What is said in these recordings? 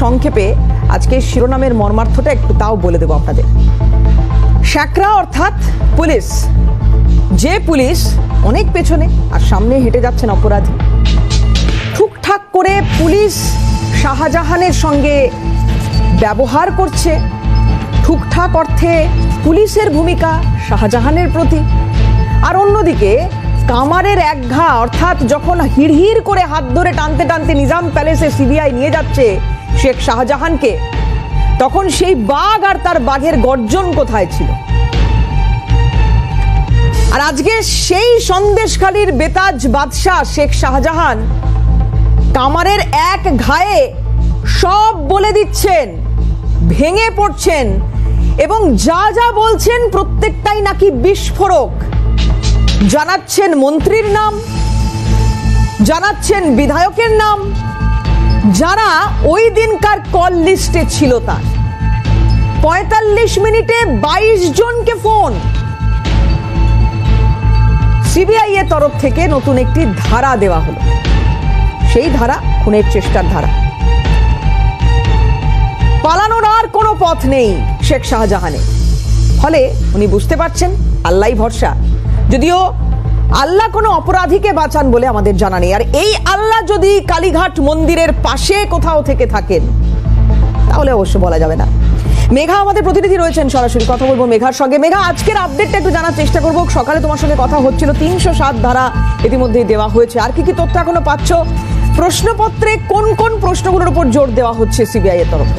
সংক্ষেপে আজকে শিরোনামের মর্মার্থটা একটু তাও বলে দেবো আপনাদের। শ্যাকরা অর্থাৎ পুলিশ। যে পুলিশ অনেক পেছনে আর সামনে হেঁটে যাচ্ছেন অপরাধী। ঠুকঠাক করে পুলিশ শাহজাহানের সঙ্গে ব্যবহার করছে। ঠুকঠাক অর্থে পুলিশের ভূমিকা শাহজাহানের প্রতি। আর অন্যদিকে কামারের এক ঘা অর্থাৎ যখন হিড়হিড় করে হাত ধরে টানতে টানতে নিজাম প্যালেসে সিবিআই নিয়ে যাচ্ছে শেখ শাহজাহানকে। তখন সেই বাঘ আর তার বাঘের গর্জন কোথায় ছিল? আর আজকে সেই সন্দেশখালীর বেতাজ বাদশাহ শেখ শাহজাহান কামারের এক ঘায়ে সব বলে দিচ্ছেন, ভেঙে পড়ছেন এবং যা যা বলছেন প্রত্যেকটাই নাকি বিস্ফোরক। জানাচ্ছেন মন্ত্রীর নাম, জানাচ্ছেন বিধায়কের নাম যারা ওই দিনকার কল লিস্টে ছিল তার। পঁয়তাল্লিশ মিনিটে বাইশ জনকে ফোন সিবিআই এর তরফ থেকে নতুন একটি ধারা দেওয়া হলো। সেই ধারা, খুনের চেষ্টার ধারা। পালানোর আর কোনো পথ নেই শেখ শাহজাহানের। ফলে উনি বুঝতে পারছেন আল্লাহ ভরসা। যদিও আল্লাহ কোনো অপরাধীকে বাঁচান বলে আমাদের জানা নেই। আর এই আল্লাহ যদি কালীঘাট মন্দিরের পাশে কোথাও থেকে থাকেন, তাহলে অবশ্য বলা যাবে না। মেঘা আমাদের প্রতিনিধি রয়েছেন সরাসরি, কথা বলব মেঘার সঙ্গে। মেঘা, আজকের আপডেটটা একটু জানার চেষ্টা করব। সকালে তোমার সঙ্গে কথা হচ্ছিল, তিনশো সাত ধারা ইতিমধ্যেই দেওয়া হয়েছে। আর কি কি তথ্য এখনও পাচ্ছ? প্রশ্নপত্রে কোন কোন প্রশ্নগুলোর উপর জোর দেওয়া হচ্ছে সিবিআই এর তরফে?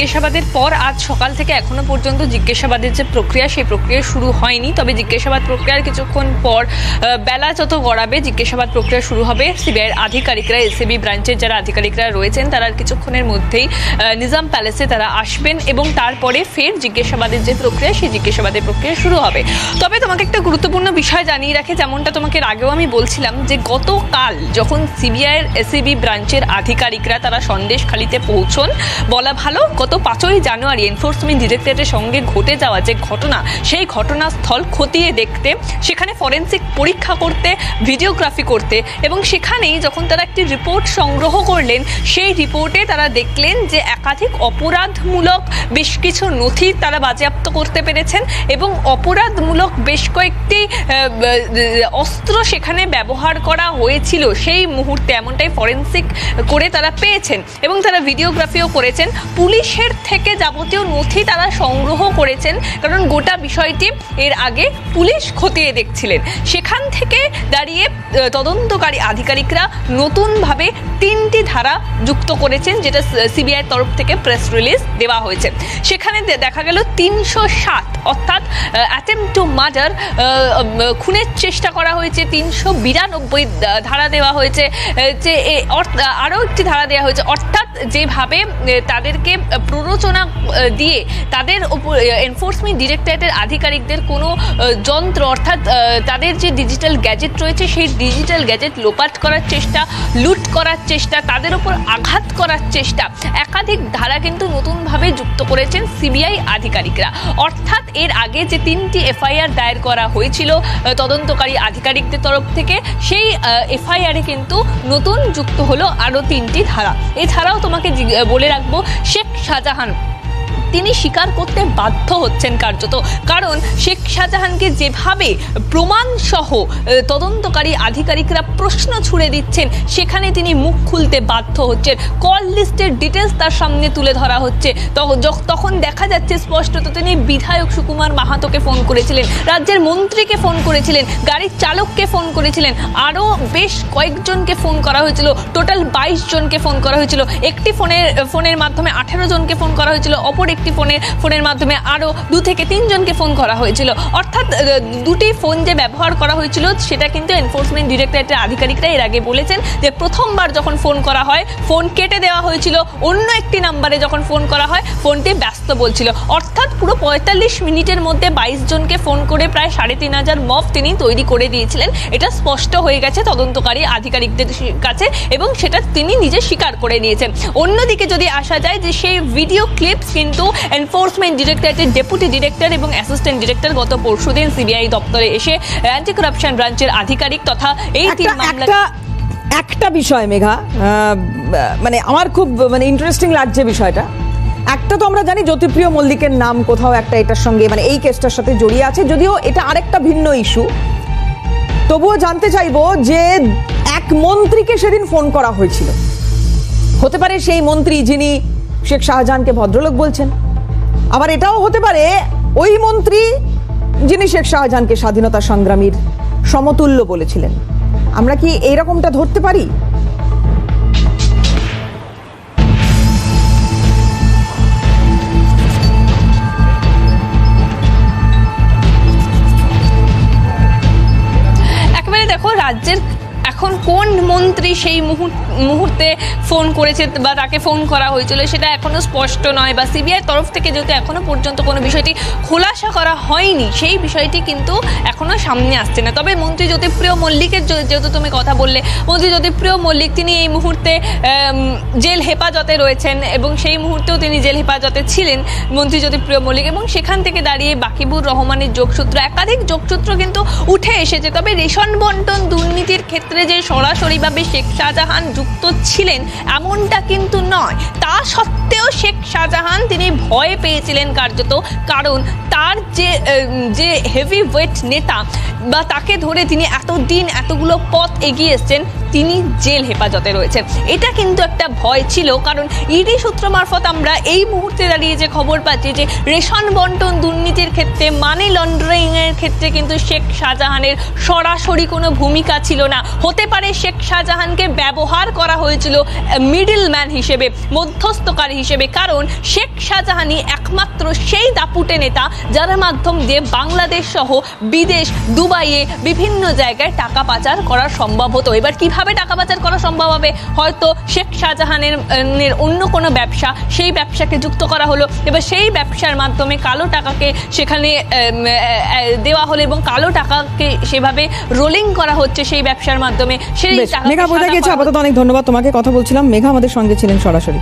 জিজ্ঞাসাবাদের পর আজ সকাল থেকে এখনও পর্যন্ত জিজ্ঞাসাবাদের যে প্রক্রিয়া, সেই প্রক্রিয়া শুরু হয়নি। তবে জিজ্ঞাসাবাদ প্রক্রিয়ার কিছুক্ষণ পর বেলা যত গড়াবে, জিজ্ঞাসাবাদ প্রক্রিয়া শুরু হবে। সিবিআইয়ের আধিকারিকরা এসএবি ব্রাঞ্চের যারা আধিকারিকরা রয়েছেন, তারা কিছুক্ষণের মধ্যেই নিজাম প্যালেসে তারা আসবেন এবং তারপরে ফের জিজ্ঞাসাবাদের যে প্রক্রিয়া, সেই জিজ্ঞাসাবাদের প্রক্রিয়া শুরু হবে। তবে তোমাকে একটা গুরুত্বপূর্ণ বিষয় জানিয়ে রাখে, যেমনটা তোমাকে আগেও আমি বলছিলাম যে গতকাল যখন সিবিআইয়ের এসএবি ব্রাঞ্চের আধিকারিকরা তারা সন্দেশখালিতে পৌঁছন, বলা ভালো গত পাঁচই জানুয়ারি এনফোর্সমেন্ট ডিরেক্টরেটের সঙ্গে ঘটে যাওয়া যে ঘটনা, সেই ঘটনাস্থল খতিয়ে দেখতে, সেখানে ফরেন্সিক পরীক্ষা করতে ভিডিওগ্রাফি করতে এবং সেখানেই যখন তারা একটি রিপোর্ট সংগ্রহ করলেন, সেই রিপোর্টে তারা দেখলেন যে একাধিক অপরাধমূলক বেশ কিছু নথি তারা বাজেয়াপ্ত করতে পেরেছেন এবং অপরাধমূলক বেশ কয়েকটি অস্ত্র সেখানে ব্যবহার করা হয়েছিল। সেই মুহূর্তে এমনটাই ফরেন্সিক করে তারা পেয়েছেন এবং তারা ভিডিওগ্রাফিও করেছেন। পুলিশের থেকে যাবতীয় নথি তারা সংগ্রহ করেছেন, কারণ গোটা বিষয়টি এর আগে পুলিশ খতিয়ে দেখছিলেন। সেখান থেকে দাঁড়িয়ে তদন্তকারী আধিকারিকরা নতুনভাবে তিনটি ধারা যুক্ত করেছেন, যেটা সিবিআই তরফ থেকে প্রেস রিলিজ দেওয়া হয়েছে। সেখানে দেখা গেল তিনশো সাত, অর্থাৎ অ্যাটেম্প টু মার্ডার খুনের চেষ্টা করা হয়েছে, তিনশো বিরানব্বই ধারা দেওয়া হয়েছে যে আরও একটি ধারা দেওয়া হয়েছে। অর্থাৎ যেভাবে তাদেরকে প্ররোচনা দিয়ে তাদের এনফোর্সমেন্ট ডিরেক্টরেটের আধিকারিকদের কোনো যন্ত্র অর্থাৎ তাদের যে ডিজিটাল গ্যাজেট রয়েছে, সেই ডিজিটাল গ্যাজেট লোপাট করার চেষ্টা, লুট করার চেষ্টা, তাদের উপর আঘাত করার চেষ্টা, একাধিক ধারা কিন্তু নতুনভাবে যুক্ত করেছেন সিবিআই আধিকারিকরা। অর্থাৎ এর আগে যে তিনটি এফআইআর দায়ের করা হয়েছিল তদন্তকারী আধিকারিকদের তরফ থেকে, সেই এফআইআরে কিন্তু নতুন যুক্ত হলো আরও তিনটি ধারা। এছাড়াও তোমাকে বলে রাখব, শেখ শাহজাহান তিনি স্বীকার করতে বাধ্য হচ্ছেন কার্যত। কারণ শেখ শাহজাহানকে যেভাবে প্রমাণসহ তদন্তকারী আধিকারিকরা প্রশ্ন ছুড়ে দিচ্ছেন, সেখানে তিনি মুখ খুলতে বাধ্য হচ্ছেন। কল লিস্টের ডিটেলস তার সামনে তুলে ধরা হচ্ছে। তখন দেখা যাচ্ছে স্পষ্টত তিনি বিধায়ক সুকুমার মাহাতোকে ফোন করেছিলেন, রাজ্যের মন্ত্রীকে ফোন করেছিলেন, গাড়ির চালককে ফোন করেছিলেন, আরও বেশ কয়েকজনকে ফোন করা হয়েছিল, টোটাল বাইশ জনকে ফোন করা হয়েছিল। একটি ফোনের ফোনের মাধ্যমে আঠেরো জনকে ফোন করা হয়েছিল, অপর একটি ফোনের ফোনের মাধ্যমে আরও দু থেকে তিনজনকে ফোন করা হয়েছিল। অর্থাৎ দুটি ফোন যে ব্যবহার করা হয়েছিল, সেটা কিন্তু এনফোর্সমেন্ট ডিরেক্টরেটের আধিকারিকরা এর আগে বলেছেন যে প্রথমবার যখন ফোন করা হয়, ফোন কেটে দেওয়া হয়েছিল, অন্য একটি নাম্বারে যখন ফোন করা হয়, ফোনটি ব্যস্ত বলছিল। অর্থাৎ পুরো পঁয়তাল্লিশ মিনিটের মধ্যে বাইশ জনকে ফোন করে প্রায় সাড়ে তিন হাজার মব তিনি তৈরি করে দিয়েছিলেন। এটা স্পষ্ট হয়ে গেছে তদন্তকারী আধিকারিকদের কাছে এবং সেটা তিনি নিজে স্বীকার করে নিয়েছেন। অন্যদিকে যদি আসা যায় যে সেই ভিডিও ক্লিপস কিন্তু এনফোর্সমেন্ট ডিরেক্টরেটের ডেপুটি ডিরেক্টর এবং অ্যাসিস্ট্যান্ট ডিরেক্টর গত পরশুদিন সিবিআই দপ্তরে এসে অ্যান্টি কারাপশন ব্রাঞ্চের আধিকারিক তথা এই তিন মামলা একটা বিষয় মেঘা মানে আমার খুব মানে ইন্টারেস্টিং লাগছে বিষয়টা। একটা তো আমরা জানি জ্যোতিপ্রিয় মল্লিকের নাম কোথাও একটা এটার সঙ্গে মানে এই কেসটার সাথে জড়িয়ে আছে যদিও এটা আরেকটা ভিন্ন ইস্যু তবুও জানতে চাইব যে এক মন্ত্রীকে সেদিন ফোন করা হয়েছিল। হতে পারে সেই মন্ত্রী যিনি শেখ শাহজাহানকে ভদ্রলোক বলছেন। আবার এটাও হতে পারে ওই মন্ত্রী যিনি শেখ শাহজাহানকে স্বাধীনতা সংগ্রামীর সমতুল্য বলেছিলেন। আমরা কি এইরকমটা ধরতে পারি? রাজ্যের এখন কোন মন্ত্রী সেই মুহূর্ত- ফোন করেছে বা তাকে ফোন করা হয়েছিল সেটা এখনও স্পষ্ট নয় বা সিবিআই তরফ থেকে যেহেতু এখনও পর্যন্ত কোনো বিষয়টি খোলাসা করা হয়নি, সেই বিষয়টি কিন্তু এখনও সামনে আসছে না। তবে মন্ত্রী জ্যোতিপ্রিয় মল্লিকের যেহেতু তুমি কথা বললে, মন্ত্রী জ্যোতিপ্রিয় মল্লিক তিনি এই মুহূর্তে জেল হেফাজতে রয়েছেন এবং সেই মুহূর্তেও তিনি জেল হেফাজতে ছিলেন মন্ত্রী জ্যোতিপ্রিয় মল্লিক এবং সেখান থেকে দাঁড়িয়ে বাকিবুর রহমানের যোগসূত্র, একাধিক যোগসূত্র কিন্তু উঠে এসেছে। তবে রেশন বন্টন দুর্নীতির ক্ষেত্রে যে সরাসরিভাবে শেখ শাহজাহান যুক্ত ছিলেন, এমনটা কিন্তু নয়। তা সত্ত্বেও শেখ শাহজাহান তিনি ভয় পেয়েছিলেন কার্যত। কারণ তার যে যে হেভি ওয়েট নেতা বা তাকে ধরে তিনি এতদিন এতগুলো পথ এগিয়ে এসছেন তিনি জেল হেফাজতে রয়েছেন। এটা কিন্তু একটা ভয় ছিল, কারণ ইডি সূত্র মারফত আমরা এই মুহূর্তে দাঁড়িয়ে যে খবর পাচ্ছি যে রেশন বন্টন দুর্নীতির ক্ষেত্রে মানি লন্ডারিং এর ক্ষেত্রে কিন্তু শেখ শাহজাহানের সরাসরি কোনো ভূমিকা ছিল না। হতে পারে শেখ শাহজাহানকে ব্যবহার করা হয়েছিল মিডল ম্যান হিসেবে, মধ্যস্থকারী হিসেবে, কারণ শেখ শাহজাহানই একমাত্র সেই দাপুটে নেতা যার মাধ্যম দিয়ে বাংলাদেশ সহ বিদেশ, দুবাইয়ে বিভিন্ন জায়গায় টাকা পাচার করা সম্ভব হতো। এবার কীভাবে টাকা পাচার করা সম্ভব হবে? হয়তো শেখ শাহজাহানের অন্য কোনো ব্যবসা সেই ব্যবসাকে যুক্ত করা হলো। এবার সেই ব্যবসার মাধ্যমে কালো টাকাকে সেখানে দেওয়া হলো এবং কালো টাকাকে সেভাবে রোলিং করা হচ্ছে সেই ব্যবসার মাধ্যমে। সেই টাকা মেঘা বোঝা গেছে আপাতত অনেক ধন্যবাদ তোমাকে। কথা বলছিলাম মেঘা আমাদের সঙ্গে ছিলেন সরাসরি।